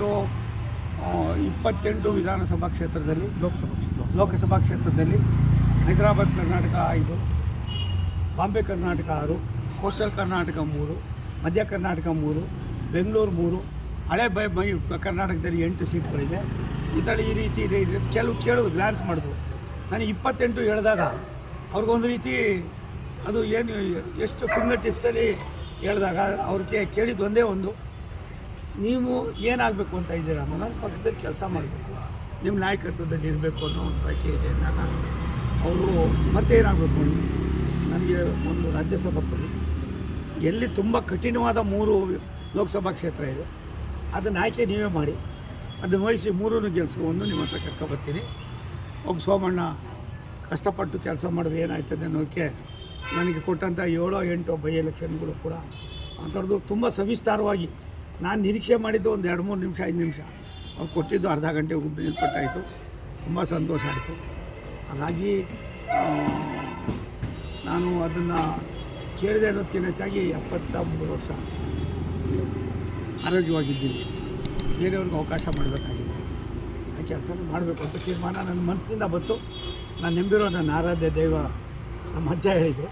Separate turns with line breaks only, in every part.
ಆ, ಇಪ್ಪತ್ತೆಂಟು ವಿಧಾನಸಭಾ ಕ್ಷೇತ್ರದಲ್ಲಿ
ಲೋಕಸಭಾ
ಲೋಕಸಭಾ ಕ್ಷೇತ್ರದಲ್ಲಿ ಹೈದರಾಬಾದ್ ಕರ್ನಾಟಕ ಐದು ಬಾಂಬೆ ಕರ್ನಾಟಕ ಆರು ಕೋಸ್ಟಲ್ ಕರ್ನಾಟಕ ಮೂರು ಮಧ್ಯ ಕರ್ನಾಟಕ ಮೂರು ಬೆಂಗಳೂರು ಮೂರು ಹಳೆ ಬೈ ಬೈ ಕರ್ನಾಟಕದಲ್ಲಿ ಎಂಟು ಸೀಟ್ಗಳಿದೆ. ಈ ಥರ ಈ ರೀತಿ ಇದೆ. ಇದೆ ಕೆಲವು ಕೇಳೋದು ಗ್ಲಾನ್ಸ್ ಮಾಡಿದ್ರು ನಾನು ಇಪ್ಪತ್ತೆಂಟು ಹೇಳಿದಾಗ ಅವ್ರಿಗೊಂದು ರೀತಿ ಅದು ಏನು ಎಷ್ಟು ಫಿಂಗರ್ ಟಿಪ್ಸಲ್ಲಿ ಹೇಳಿದಾಗ ಅವ್ರಿಗೆ ಕೇಳಿದ್ದು ಒಂದೇ ಒಂದು. ನೀವು ಏನಾಗಬೇಕು ಅಂತ ಇದ್ದೀರಾ? ನನ್ನ ಪಕ್ಷದಲ್ಲಿ ಕೆಲಸ ಮಾಡಬೇಕು. ನಿಮ್ಮ ನಾಯಕತ್ವದಲ್ಲಿ ಇರಬೇಕು ಅನ್ನೋ ಒಂದು ಬಯಕೆ ಇದೆ ನಾನು ಅವರು ಮತ್ತೇನಾಗಬೇಕು ನನಗೆ ಒಂದು ರಾಜ್ಯಸಭಾ ಕೊಡಿ. ಎಲ್ಲಿ ತುಂಬ ಕಠಿಣವಾದ ಮೂರು ಲೋಕಸಭಾ ಕ್ಷೇತ್ರ ಇದೆ. ಅದನ್ನು ಆಯ್ಕೆ ನೀವೇ ಮಾಡಿ. ಅದನ್ನು ವಹಿಸಿ ಮೂರನ್ನು ಗೆಲ್ಸ್ಕೊಂಡು ನಿಮ್ಮ ಹತ್ರ ಕರ್ಕೊಬರ್ತೀನಿ ಒಬ್ಬ ಸೋಮಣ್ಣ ಕಷ್ಟಪಟ್ಟು ಕೆಲಸ ಮಾಡಿದ್ರೆ ಏನಾಯ್ತದೆ ಅನ್ನೋಕ್ಕೆ ನನಗೆ ಕೊಟ್ಟಂಥ ಏಳೋ ಎಂಟೋ ಬೈ ಎಲೆಕ್ಷನ್ಗಳು ಕೂಡ ಅಂಥದ್ದು ತುಂಬ ಸವಿಸ್ತಾರವಾಗಿ ನಾನು ನಿರೀಕ್ಷೆ ಮಾಡಿದ್ದು ಒಂದು ಎರಡು ಮೂರು ನಿಮಿಷ, ಐದು ನಿಮಿಷ. ಅವ್ರು ಕೊಟ್ಟಿದ್ದು ಅರ್ಧ ಗಂಟೆ ಮೇಲ್ಪಟ್ಟಾಯಿತು. ತುಂಬ ಸಂತೋಷ ಆಯಿತು. ಹಾಗಾಗಿ ನಾನು ಅದನ್ನು ಕೇಳಿದೆ ಅನ್ನೋದಕ್ಕಿಂತ ಹೆಚ್ಚಾಗಿ ಎಪ್ಪತ್ತ ಮೂರು ವರ್ಷ ಆರೋಗ್ಯವಾಗಿದ್ದೀನಿ. ಬೇರೆಯವ್ರಿಗೆ ಅವಕಾಶ ಮಾಡಬೇಕಾಗಿದೆ. ಆ ಕೆಲಸ ಮಾಡಬೇಕು ಅಂತ ತೀರ್ಮಾನ ನನ್ನ ಮನಸ್ಸಿನಿಂದ ಬಂತು. ನಾನು ನಂಬಿರೋ ನನ್ನ ಆರಾಧ್ಯ ದೈವ ನಮ್ಮ ಅಜ್ಜ ಹೇಳಿದರು.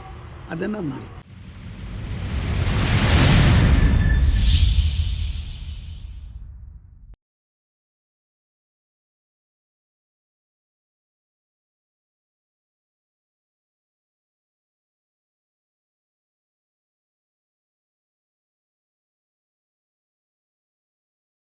ಅದನ್ನು ಮಾಡಿ.